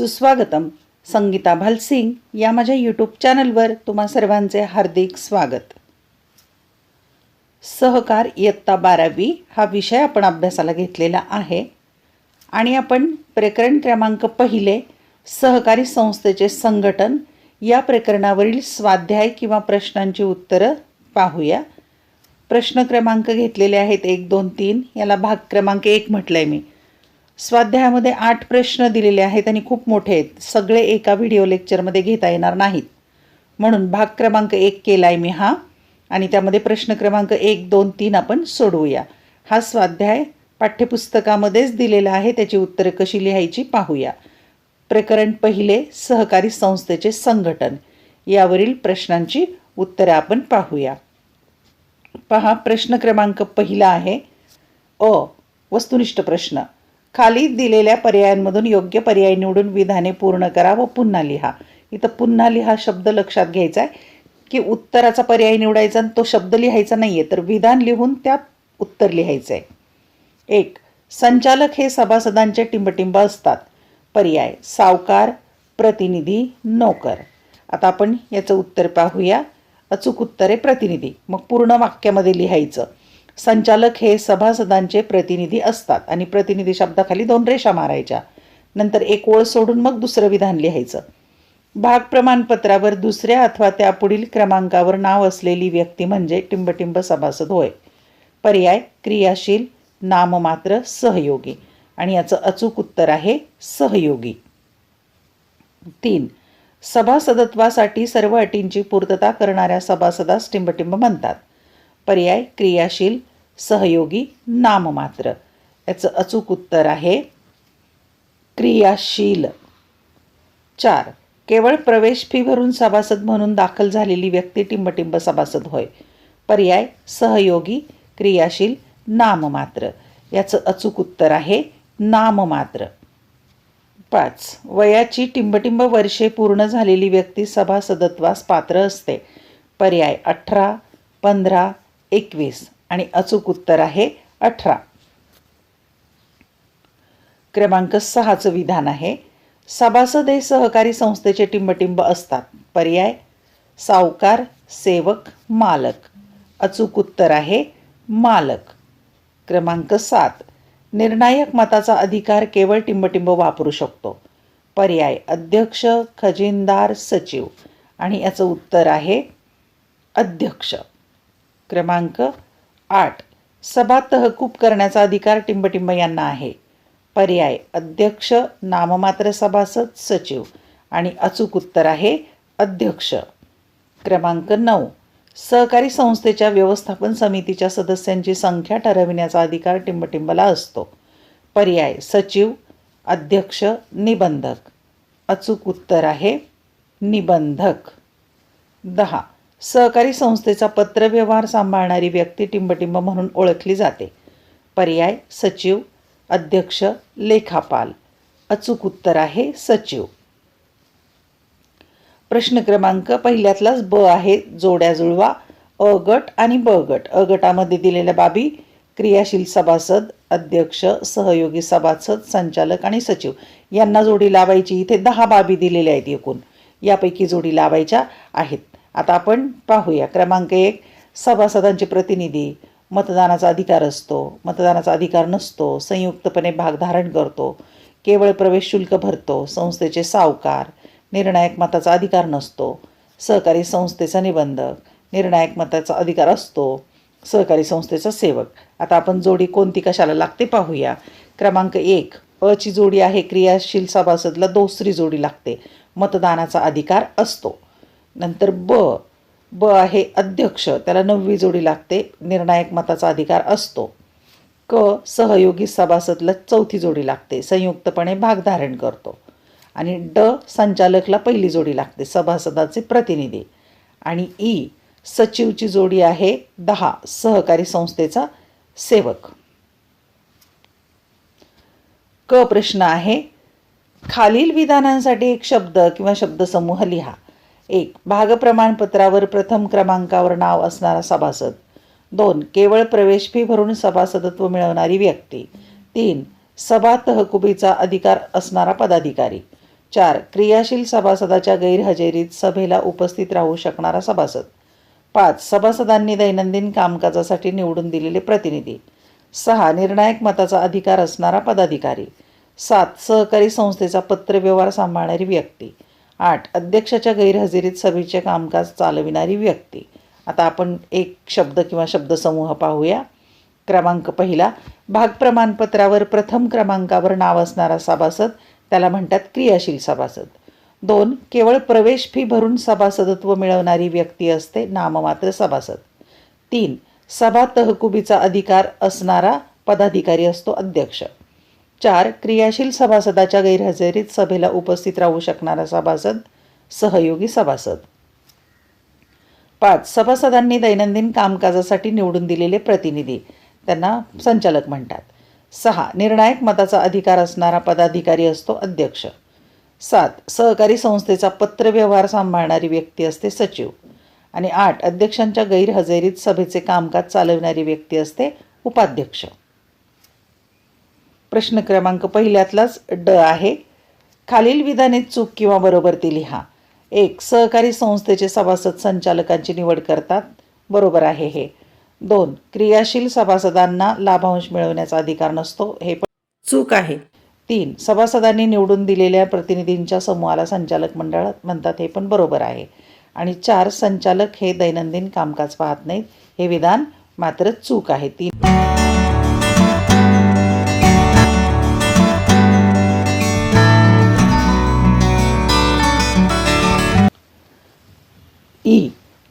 सुस्वागतम. संगीता भालसिंग या माझ्या यूट्यूब चॅनलवर तुम्हा सर्वांचे हार्दिक स्वागत. सहकार इयत्ता बारावी हा विषय आपण अभ्यासाला घेतलेला आहे आणि आपण प्रकरण क्रमांक पहिले सहकारी संस्थेचे संघटन या प्रकरणावरील स्वाध्याय किंवा प्रश्नांची उत्तरं पाहूया. प्रश्न क्रमांक घेतलेले आहेत एक दोन तीन. याला भाग क्रमांक एक म्हटलं आहे मी. स्वाध्यायामध्ये आठ प्रश्न दिलेले आहेत आणि खूप मोठे आहेत. सगळे एका व्हिडिओ लेक्चरमध्ये घेता येणार नाहीत. म्हणून भाग क्रमांक एक केला आहे मी हा. आणि त्यामध्ये प्रश्न क्रमांक एक दोन तीन आपण सोडवूया. हा स्वाध्याय पाठ्यपुस्तकामध्येच दिलेला आहे. त्याची उत्तरं कशी लिहायची पाहूया. प्रकरण पहिले सहकारी संस्थेचे संघटन. यावरील प्रश्नांची उत्तरे आपण पाहूया. पहा प्रश्न क्रमांक पहिला आहे. अ वस्तुनिष्ठ प्रश्न. खाली दिलेल्या पर्यायांमधून योग्य पर्याय निवडून विधाने पूर्ण करा व पुन्हा लिहा. इथं पुन्हा लिहा शब्द लक्षात घ्यायचा आहे की उत्तराचा पर्याय निवडायचा आणि तो शब्द लिहायचा नाही आहे तर विधान लिहून त्यात उत्तर लिहायचं आहे एक संचालक हे सभासदांचे टिंबटिंब असतात. पर्याय सावकार प्रतिनिधी नोकर. आता आपण याचं उत्तर पाहूया. अचूक उत्तर आहे प्रतिनिधी. मग पूर्ण वाक्यामध्ये लिहायचं. संचालक हे सभासदांचे प्रतिनिधी असतात. आणि प्रतिनिधी शब्दाखाली दोन रेषा मारायच्या. नंतर एक ओळ सोडून मग दुसरं विधान लिहायचं. भाग प्रमाणपत्रावर दुसऱ्या अथवा त्यापुढील क्रमांकावर नाव असलेली व्यक्ती म्हणजे टिंबटिंब सभासद होय. पर्याय क्रियाशील नाममात्र सहयोगी. आणि याचं अचूक उत्तर आहे सहयोगी. तीन. सभासदत्वासाठी सर्व अटींची पूर्तता करणाऱ्या सभासदास टिंबटिंब म्हणतात. पर्याय क्रियाशील सहयोगी नाममात्र. याचं अचूक उत्तर आहे क्रियाशील. चार केवळ प्रवेश फी भरून सभासद म्हणून दाखल झालेली व्यक्ती टिंबटिंब सभासद होय. पर्याय सहयोगी क्रियाशील नाममात्र. याचं अचूक उत्तर आहे नाममात्र. पाच वयाची टिंबटिंब वर्षे पूर्ण झालेली व्यक्ती सभासदत्वास पात्र असते. पर्याय अठरा पंधरा एकवीस आणि अचूक उत्तर आहे अठरा. क्रमांक सहाचं विधान आहे. सभासद हे सहकारी संस्थेचे टिंबटिंब असतात. पर्याय सावकार सेवक मालक. अचूक उत्तर आहे मालक. क्रमांक सात. निर्णायक मताचा अधिकार केवळ टिंबटिंब वापरू शकतो. पर्याय अध्यक्ष खजिनदार सचिव. आणि याचं उत्तर आहे अध्यक्ष. क्रमांक आठ. सभा तहकूब करण्याचा अधिकार टिंबटिंब यांना आहे. पर्याय. अध्यक्ष नाममात्र सभासद सचिव. आणि अचूक उत्तर आहे अध्यक्ष. क्रमांक नऊ. सहकारी संस्थेच्या व्यवस्थापन समितीच्या सदस्यांची संख्या ठरविण्याचा अधिकार टिंबटिंबला असतो. पर्याय. सचिव अध्यक्ष निबंधक. अचूक उत्तर आहे निबंधक. दहा. सहकारी संस्थेचा पत्रव्यवहार सांभाळणारी व्यक्ती टिंबटिंब म्हणून ओळखली जाते. पर्याय सचिव अध्यक्ष लेखापाल. अचूक उत्तर आहे सचिव. प्रश्न क्रमांक पहिल्यातलाच ब आहे जोड्या जुळवा अ गट आणि ब गट. अ गटामध्ये दिलेल्या बाबी क्रियाशील सभासद अध्यक्ष सहयोगी सभासद संचालक आणि सचिव. यांना जोडी लावायची इथे दहा बाबी दिलेल्या आहेत एकूण. यापैकी जोडी लावायच्या आहेत. आता आपण पाहूया. क्रमांक एक सभासदांचे प्रतिनिधी. मतदानाचा अधिकार असतो. मतदानाचा अधिकार नसतो. संयुक्तपणे भाग धारण करतो. केवळ प्रवेश शुल्क भरतो. संस्थेचे सावकार. निर्णायक मताचा अधिकार नसतो. सहकारी संस्थेचा निबंधक. निर्णायक मताचा अधिकार असतो. सहकारी संस्थेचा सेवक. आता आपण जोडी कोणती कशाला लागते पाहूया. क्रमांक एक अची जोडी आहे. क्रियाशील सभासदला दुसरी जोडी लागते. मतदानाचा अधिकार असतो. नंतर ब. ब आहे अध्यक्ष. त्याला नववी जोडी लागते. निर्णायक मताचा अधिकार असतो. क सहयोगी सभासदला चौथी जोडी लागते. संयुक्तपणे भागधारण करतो. आणि ड संचालकला पहिली जोडी लागते. सभासदाचे प्रतिनिधी. आणि ई सचिवची जोडी आहे दहा. सहकारी संस्थेचा सेवक. क प्रश्न आहे. खालील विधानांसाठी एक शब्द किंवा शब्दसमूह लिहा. एक भाग प्रमाणपत्रावर प्रथम क्रमांकावर नाव असणारा सभासद. दोन केवळ प्रवेश फी भरून सभासदत्व मिळवणारी व्यक्ती. तीन सभा तहकुबीचा अधिकार असणारा पदाधिकारी. चार क्रियाशील सभासदाच्या गैरहजेरीत सभेला उपस्थित राहू शकणारा सभासद. पाच सभासदांनी दैनंदिन कामकाजासाठी निवडून दिलेले प्रतिनिधी. सहा निर्णायक मताचा अधिकार असणारा पदाधिकारी. सात सहकारी संस्थेचा पत्रव्यवहार सांभाळणारी व्यक्ती. आठ अध्यक्षाच्या गैरहजेरीत सभेचे कामकाज चालविणारी व्यक्ती. आता आपण एक शब्द किंवा शब्दसमूह पाहूया. क्रमांक पहिला भाग प्रमाणपत्रावर प्रथम क्रमांकावर नाव असणारा सभासद त्याला म्हणतात क्रियाशील सभासद. दोन केवळ प्रवेश फी भरून सभासदत्व मिळवणारी व्यक्ती असते नाममात्र सभासद. तीन सभा तहकुबीचा अधिकार असणारा पदाधिकारी असतो अध्यक्ष. चार क्रियाशील सभासदाच्या गैरहजेरीत सभेला उपस्थित राहू शकणारा सभासद सहयोगी सभासद. पाच सभासदांनी दैनंदिन कामकाजासाठी निवडून दिलेले प्रतिनिधी त्यांना संचालक म्हणतात. सहा निर्णायक मताचा अधिकार असणारा पदाधिकारी असतो अध्यक्ष. सात सहकारी संस्थेचा पत्रव्यवहार सांभाळणारी व्यक्ती असते सचिव. आणि आठ अध्यक्षांच्या गैरहजेरीत सभेचे कामकाज चालवणारी व्यक्ती असते उपाध्यक्ष. प्रश्न क्रमांक पहिल्यातलाच ड आहे. खालील विधाने चूक किंवा बरोबर ती लिहा. एक सहकारी संस्थेचे सभासद संचालकांची निवड करतात. बरोबर आहे हे. दोन क्रियाशील सभासदांना लाभांश मिळवण्याचा अधिकार नसतो. हे पण चूक आहे. तीन सभासदांनी निवडून दिलेल्या प्रतिनिधींच्या समूहाला संचालक मंडळ म्हणतात हे पण बरोबर आहे. आणि चार संचालक हे दैनंदिन कामकाज पाहत नाहीत. हे विधान मात्र चूक आहे. तीन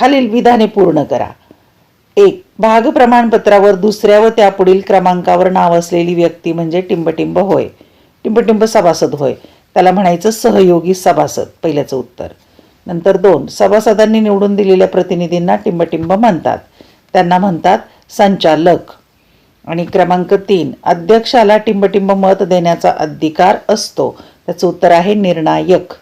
खालील विधाने पूर्ण करा. एक भाग प्रमाणपत्रावर दुसऱ्या व त्यापुढील क्रमांकावर नाव असलेली व्यक्ती म्हणजे टिंबटिंब होय. टिंबटिंब सभासद होय. त्याला म्हणायचं सहयोगी सभासद पहिल्याचं उत्तर. नंतर दोन सभासदांनी निवडून दिलेल्या प्रतिनिधींना टिंबटिंब म्हणतात. त्यांना म्हणतात संचालक. आणि क्रमांक तीन अध्यक्षाला टिंबटिंब मत देण्याचा अधिकार असतो. त्याचं उत्तर आहे निर्णायक.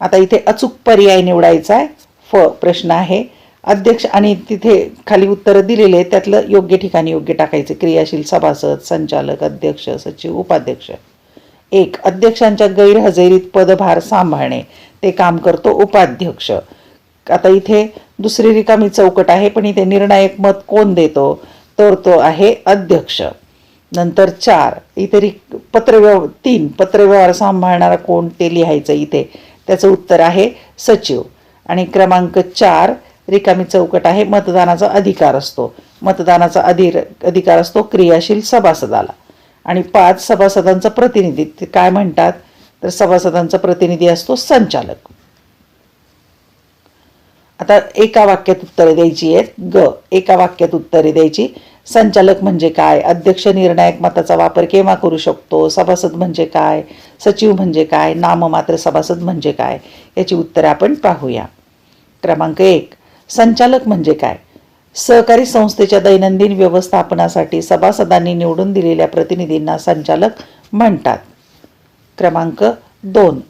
आता इथे अचूक पर्याय निवडायचा आहे. फ प्रश्न आहे. अध्यक्ष आणि तिथे खाली उत्तरं दिलेले आहेत. त्यातलं योग्य ठिकाणी योग्य टाकायचे. क्रियाशील सभासद संचालक अध्यक्ष सचिव उपाध्यक्ष. एक अध्यक्षांच्या गैरहजेरीत पदभार सांभाळणे. ते काम करतो उपाध्यक्ष. आता इथे दुसरी रिकामी चौकट आहे पण इथे निर्णायक मत कोण देतो? तर तो आहे अध्यक्ष. नंतर चार इथे रिक पत्रव्यव तीन पत्रव्यवहार सांभाळणारा कोण ते लिहायचं इथे? त्याचं उत्तर आहे सचिव. आणि क्रमांक चार रिकामी चौकट आहे मतदानाचा अधिकार असतो. मतदानाचा अधिर अधिकार असतो क्रियाशील सभासदाला. आणि पाच सभासदांचा प्रतिनिधी ते काय म्हणतात? तर सभासदांचा प्रतिनिधी असतो संचालक. आता एका वाक्यात उत्तरे द्यायची आहेत. ग एका वाक्यात उत्तरे द्यायची. संचालक म्हणजे काय? अध्यक्ष निर्णायक मताचा वापर केव्हा करू शकतो? सभासद म्हणजे काय? सचिव म्हणजे काय? नाममात्र सभासद म्हणजे काय? याची उत्तरं आपण पाहूया. क्रमांक एक संचालक म्हणजे काय? सहकारी संस्थेच्या दैनंदिन व्यवस्थापनासाठी सभासदांनी निवडून दिलेल्या प्रतिनिधींना संचालक म्हणतात. क्रमांक दोन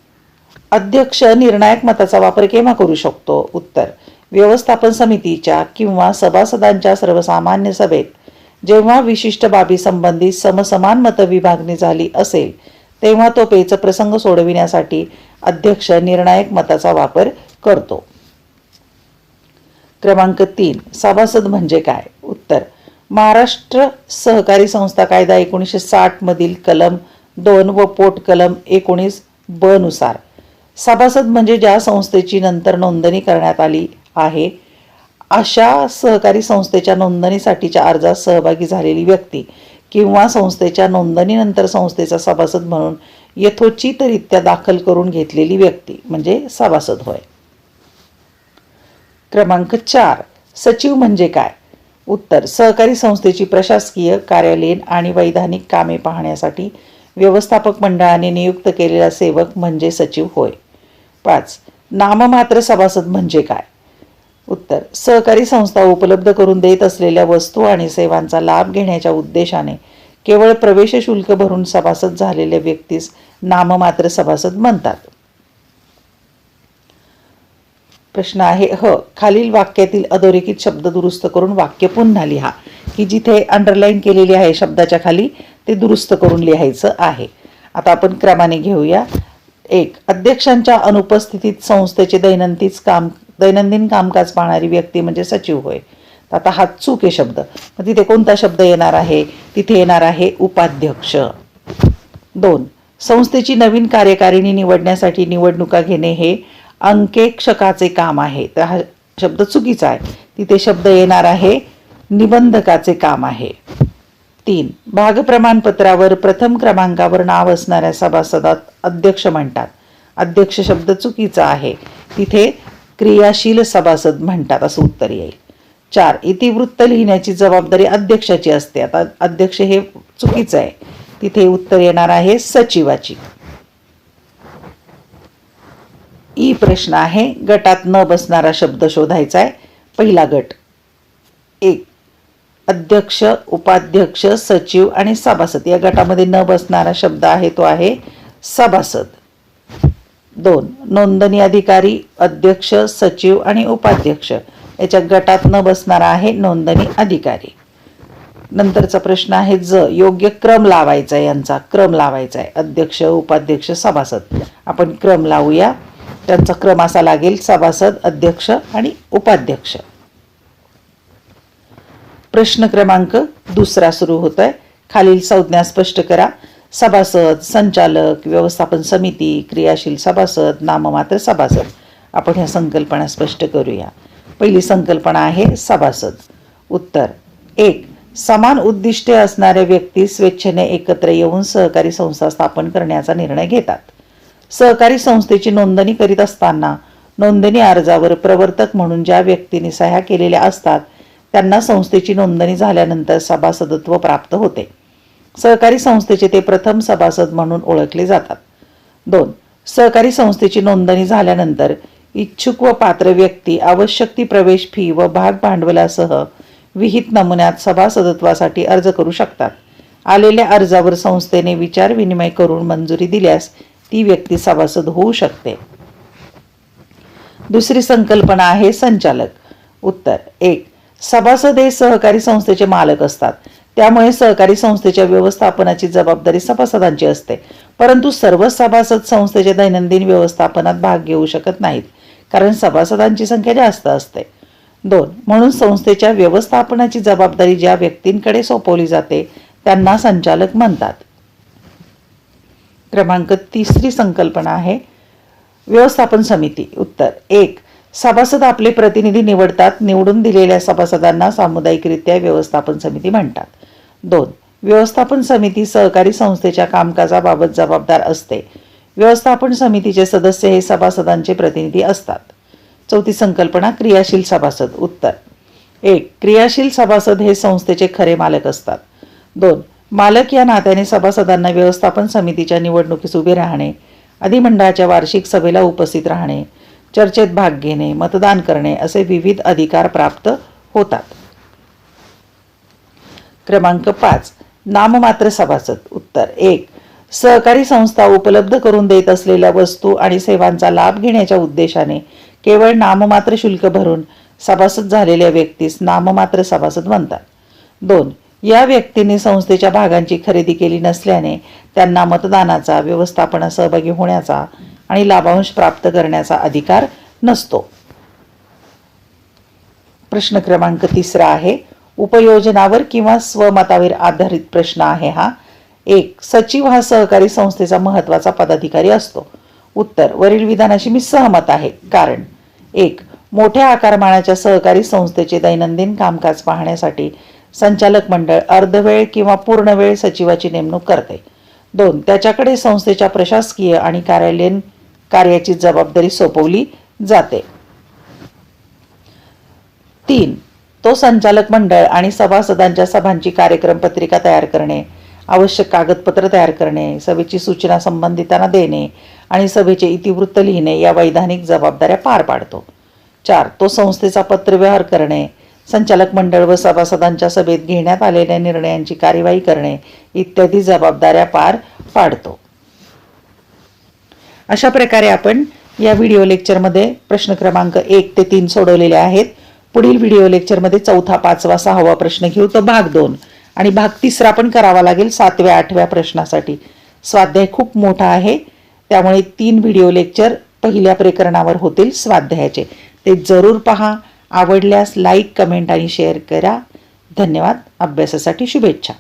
अध्यक्ष निर्णायक मताचा वापर केव्हा करू शकतो? उत्तर व्यवस्थापन समितीच्या किंवा सभासदांच्या सर्वसामान्य सभेत जेव्हा विशिष्ट बाबी संबंधित समसमान मतविभागणी झाली असेल तेव्हा तो पेच प्रसंग सोडविण्यासाठी अध्यक्ष निर्णायक मताचा वापर करतो. क्रमांक तीन सभासद म्हणजे काय? उत्तर महाराष्ट्र सहकारी संस्था कायदा एकोणीसशे साठमधील कलम दोन व पोट कलम एकोणीस ब नुसार. सभासद म्हणजे ज्या संस्थेची नंतर नोंदणी करण्यात आली आहे अशा सहकारी संस्थेच्या नोंदणीसाठीच्या अर्जात सहभागी झालेली व्यक्ती किंवा संस्थेच्या नोंदणीनंतर संस्थेचा सभासद म्हणून यथोचितरित्या दाखल करून घेतलेली व्यक्ती म्हणजे सभासद होय. क्रमांक चार सचिव म्हणजे काय? उत्तर सहकारी संस्थेची प्रशासकीय कार्यालयीन आणि वैधानिक कामे पाहण्यासाठी व्यवस्थापक मंडळाने नियुक्त केलेला सेवक म्हणजे सचिव होय. पाच नाममात्र सभासद म्हणजे काय? उत्तर. सहकारी संस्था उपलब्ध करून देत असलेल्या वस्तू आणि सेवांचा लाभ घेण्याच्या उद्देशाने केवळ प्रवेश शुल्क भरून सभासद झालेल्या व्यक्तीस नाममात्र सभासद म्हणतात. प्रश्न आहे ह खालील वाक्यातील अधोरेखित शब्द दुरुस्त करून वाक्य पुन्हा लिहा की जिथे अंडरलाईन केलेली आहे शब्दाच्या खाली ते दुरुस्त करून लिहायचं आहे. आता आपण क्रमाने घेऊया. एक अध्यक्षांच्या अनुपस्थितीत संस्थेचे दैनंदिन काम दैनंदिन कामकाज पाहणारी व्यक्ती म्हणजे सचिव होय. आता हा चूक आहे शब्द. मग तिथे कोणता शब्द येणार आहे? तिथे येणार आहे उपाध्यक्ष. दोन संस्थेची नवीन कार्यकारिणी निवडण्यासाठी निवडणुका घेणे हे अंकेक्षकाचे काम आहे. तर हा शब्द चुकीचा आहे. तिथे शब्द येणार आहे निबंधकाचे काम आहे. तीन भाग प्रमाणपत्रावर प्रथम क्रमांकावर नाव असणाऱ्या सभासदात अध्यक्ष म्हणतात. अध्यक्ष शब्द चुकीचा आहे. तिथे क्रियाशील सभासद म्हणतात असं उत्तर येईल. चार इतिवृत्त लिहिण्याची जबाबदारी अध्यक्षाची असते. आता अध्यक्ष हे चुकीचं आहे. तिथे उत्तर येणार आहे सचिवाची. ई प्रश्न आहे गटात न बसणारा शब्द शोधायचा आहे. पहिला गट. एक अध्यक्ष उपाध्यक्ष सचिव आणि सभासद. या गटामध्ये न बसणारा शब्द आहे तो आहे सभासद. दोन. नोंदणी अधिकारी अध्यक्ष सचिव आणि उपाध्यक्ष. याच्या गटात न बसणारा आहे नोंदणी अधिकारी. नंतरचा प्रश्न आहे ज. योग्य क्रम लावायचा आहे यांचा. क्रम लावायचा आहे. अध्यक्ष उपाध्यक्ष सभासद. आपण क्रम लावूया. त्यांचा क्रम असा लागेल सभासद अध्यक्ष आणि उपाध्यक्ष. प्रश्न क्रमांक दुसरा सुरू होत आहे खालील संज्ञा स्पष्ट करा. सभासद संचालक व्यवस्थापन समिती क्रियाशील सभासद नाममात्र सभासद. आपण ह्या संकल्पना स्पष्ट करूया. पहिली संकल्पना आहे सभासद. उत्तर. एक समान उद्दिष्टे असणाऱ्या व्यक्ती स्वेच्छेने एकत्र येऊन सहकारी संस्था स्थापन करण्याचा निर्णय घेतात. सहकारी संस्थेची नोंदणी करीत असताना नोंदणी अर्जावर प्रवर्तक म्हणून ज्या व्यक्तीने सह्या केलेल्या असतात त्यांना संस्थेची नोंदणी झाल्यानंतर सभासदत्व प्राप्त होते. सहकारी संस्थेचे ते प्रथम सभासद म्हणून ओळखले जातात. दोन सहकारी संस्थेची नोंदणी झाल्यानंतर इच्छुक व पात्र व्यक्ती आवश्यक ती प्रवेश फी व भाग भांडवलासह विहित नमुन्यात सभासदत्वासाठी अर्ज करू शकतात. आलेल्या अर्जावर संस्थेने विचार विनिमय करून मंजुरी दिल्यास ती व्यक्ती सभासद होऊ शकते. दुसरी संकल्पना आहे संचालक. उत्तर एक सभासद हे सहकारी संस्थेचे मालक असतात. त्यामुळे सहकारी संस्थेच्या व्यवस्थापनाची जबाबदारी सभासदांची असते. परंतु सर्वच सभासद संस्थेच्या दैनंदिन व्यवस्थापनात भाग घेऊ शकत नाहीत कारण सभासदांची संख्या जास्त असते. दोन म्हणून संस्थेच्या व्यवस्थापनाची जबाबदारी ज्या व्यक्तींकडे सोपवली जाते त्यांना संचालक म्हणतात. क्रमांक तिसरी संकल्पना आहे व्यवस्थापन समिती. उत्तर एक सभासद आपले प्रतिनिधी निवडतात निवडून दिलेल्या सभासदांना सामुदायिकरित्या व्यवस्थापन समिती म्हणतात. दोन व्यवस्थापन समिती सहकारी संस्थेच्या कामकाजाबाबत जबाबदार असते. व्यवस्थापन समितीचे सदस्य हे सभासदांचे प्रतिनिधी असतात. चौथी संकल्पना क्रियाशील सभासद. उत्तर एक क्रियाशील सभासद हे संस्थेचे खरे मालक असतात. दोन मालक या नात्याने सभासदांना व्यवस्थापन समितीच्या निवडणुकीस उभे राहणे अधिमंडळाच्या वार्षिक सभेला उपस्थित राहणे चर्चेत भाग घेणे मतदान करणे असे विविध अधिकार प्राप्त होतात. क्रमांक पाच नाममात्र सभासद. उत्तर एक सहकारी संस्था उपलब्ध करून देत असलेल्या वस्तू आणि सेवांचा लाभ घेण्याच्या उद्देशाने केवळ नाममात्र शुल्क भरून सभासद झालेल्या व्यक्तीस नाममात्र सभासद म्हणतात. दोन या व्यक्तीने संस्थेच्या भागांची खरेदी केली नसल्याने त्यांना मतदानाचा व्यवस्थापना सहभागी होण्याचा आणि लाभांश प्राप्त करण्याचा अधिकार नसतो. प्रश्न क्रमांक तिसरा आहे उपयोजनावर किंवा स्वमतावर आधारित प्रश्न आहे हा. एक सचिव हा सहकारी संस्थेचा महत्त्वाचा पदाधिकारी असतो. उत्तर वरील विधानाशी मी सहमत आहे. कारण एक मोठ्या आकारमानाच्या सहकारी संस्थेचे दैनंदिन कामकाज पाहण्यासाठी संचालक मंडळ अर्धवेळ किंवा पूर्णवेळ सचिवाची नेमणूक करते. दोन त्याच्याकडे संस्थेच्या प्रशासकीय आणि कार्यालयीन कार्याची जबाबदारी सोपवली जाते. तीन तो संचालक मंडळ आणि सभासदांच्या सभांची कार्यक्रम पत्रिका तयार करणे आवश्यक कागदपत्र तयार करणे सभेची सूचना संबंधितांना देणे आणि सभेचे इतिवृत्त लिहिणे या वैधानिक जबाबदाऱ्या पार पाडतो. चार तो संस्थेचा पत्रव्यवहार करणे संचालक मंडळ व सभासदांच्या सभेत घेण्यात आलेल्या निर्णयांची कार्यवाही करणे इत्यादी जबाबदाऱ्या पार पाडतो. अशा प्रकारे आपण या व्हिडिओ लेक्चरमध्ये प्रश्न क्रमांक एक ते तीन सोडवलेले आहेत. पुढील व्हिडिओ लेक्चरमध्ये चौथा पाचवा सहावा प्रश्न घेऊ तो भाग दोन. आणि भाग तिसरा पण करावा लागेल सातव्या आठव्या प्रश्नासाठी. स्वाध्याय खूप मोठा आहे. त्यामुळे तीन व्हिडिओ लेक्चर पहिल्या प्रकरणावर होतील स्वाध्यायाचे. ते जरूर पहा. आवडल्यास लाईक कमेंट आणि शेअर करा. धन्यवाद. अभ्यासासाठी शुभेच्छा.